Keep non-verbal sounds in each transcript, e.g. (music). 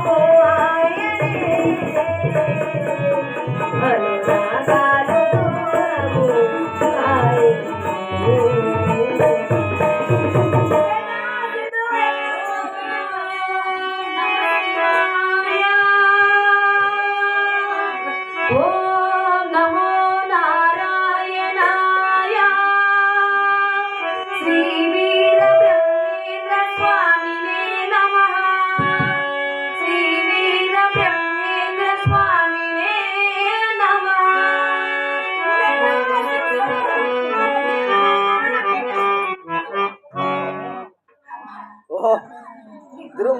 Oh.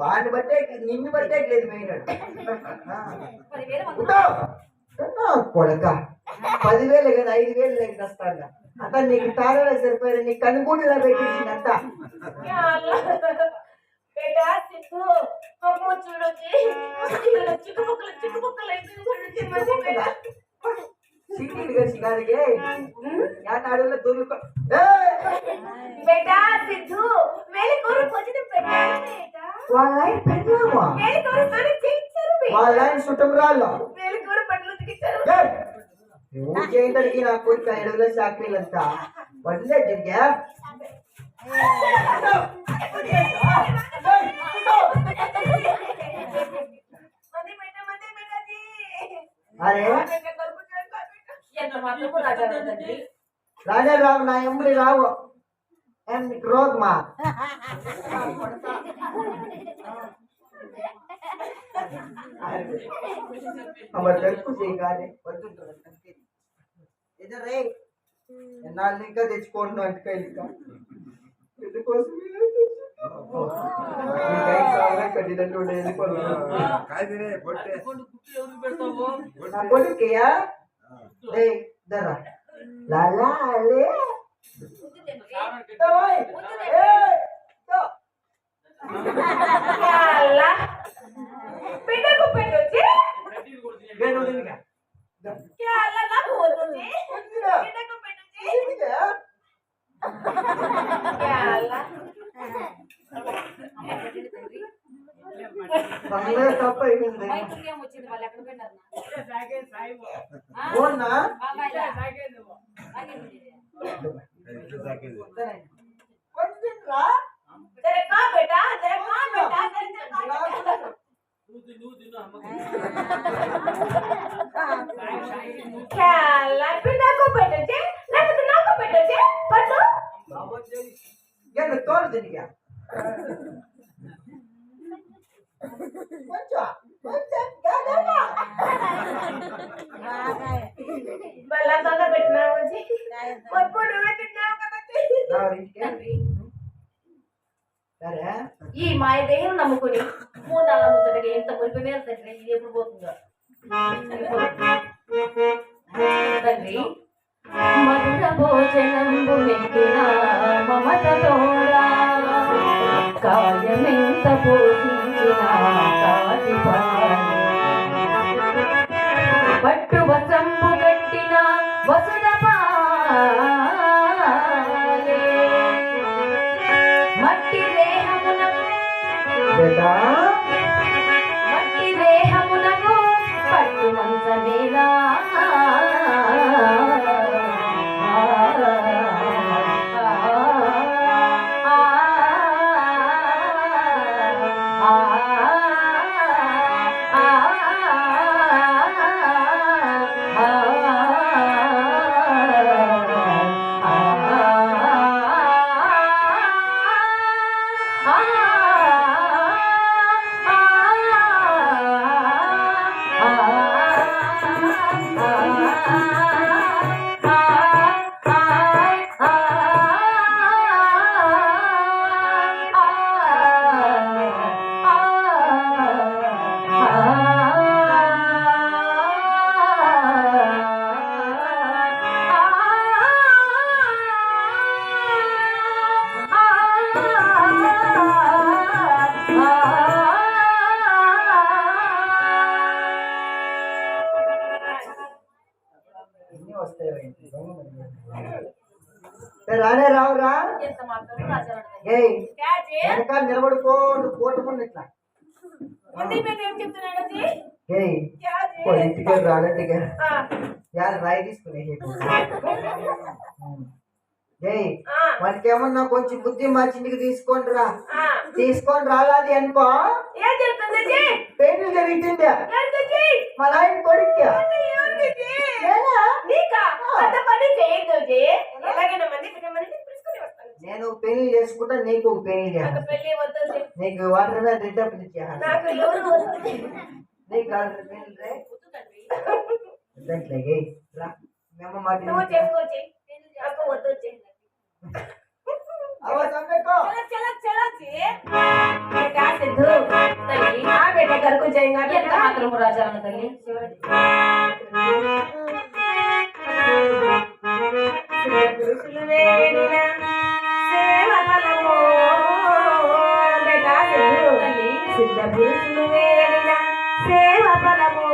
వాడిని బట్టే నిన్ను బట్టే లేదు మెయిన్ కొడక పదివేలు కదా ఐదు వేలు లేక వస్తాడా అత నీకు తారలో సరిపోయారు నీ కనుగూడిలా పెట్టించింది అంతా అడవిలో దొరుకు బేటా సిద్ధు వేలి కూర వాళ్ళ బేటా వాళ్ళ చుట్టం రాళ్ళు. చేయడానికి నా కొడుకు అడవిలో చాకరీలంతా వడ్లే జరిగా అరే ఎంత మాత్రం రాజా తండ్రి రాజా రావు నా ఎమ్మడి రావు. ఏం हमारे लड़क को सही आ रहे हैं। बच्चों तो लड़क के इधर रे ना लिखा देख कौन ना अटका लिखा इधर कौन सी लाला బిడ్డకు పెట్టొచ్చి బిడ్డకు పెట్టొచ్చి తప్ప అయిపోయింది వచ్చింది? వాళ్ళు ఎక్కడ పెట్టారు లేకపోతే నాకు పెట్టచ్చే లేకపోతే నాకు పెట్టచ్చే పట్టు ఎన్న తోలు తిరిగా కొంచెం కొంచెం మళ్ళా తొందర పెట్టినా వచ్చి నువ్వే తిన్నావు కదా ఈ మాయ దేహం నమ్ముకుని మూడు నాలుగు ముచ్చటగా ఎంత మురిపి మీద తండ్రి ఇది ఎప్పుడు పోతుందో? తండ్రి మధుర భోజనంబు మెక్కిన మమత కాయమెంత పోషించిన కాటి పట్టు వసంబు గట్టిన వసు బేటా రానే రావురా వెనకాల నిలబడుకోండు పోటుకుంది ఇట్లా. ఇంటికి యాద రాయి తీసుకునే (laughs) ఏయ్ ఆ, మనకేమన్నా కొంచెం బుద్ధి మంచికి తీసుకోండి రా. తీసుకొని రాలాది అనుకో? పెళ్ళి జరుగుతుంది? మా నాయన? నీకా? అంత పని చేయొద్దు విజయ్ ఎలాగైనా మంది మంది పిలుచుకుని వస్తాను నేను పెళ్ళి చేసుకుంటా నీకు పెళ్ళి నీకు వాటర్ మీద రిటర్న్ మాత్రం రాజాలను తల్లి. వేడిన సేవలకు సిద్ధ పురుషులు వేడిన సేవ బలము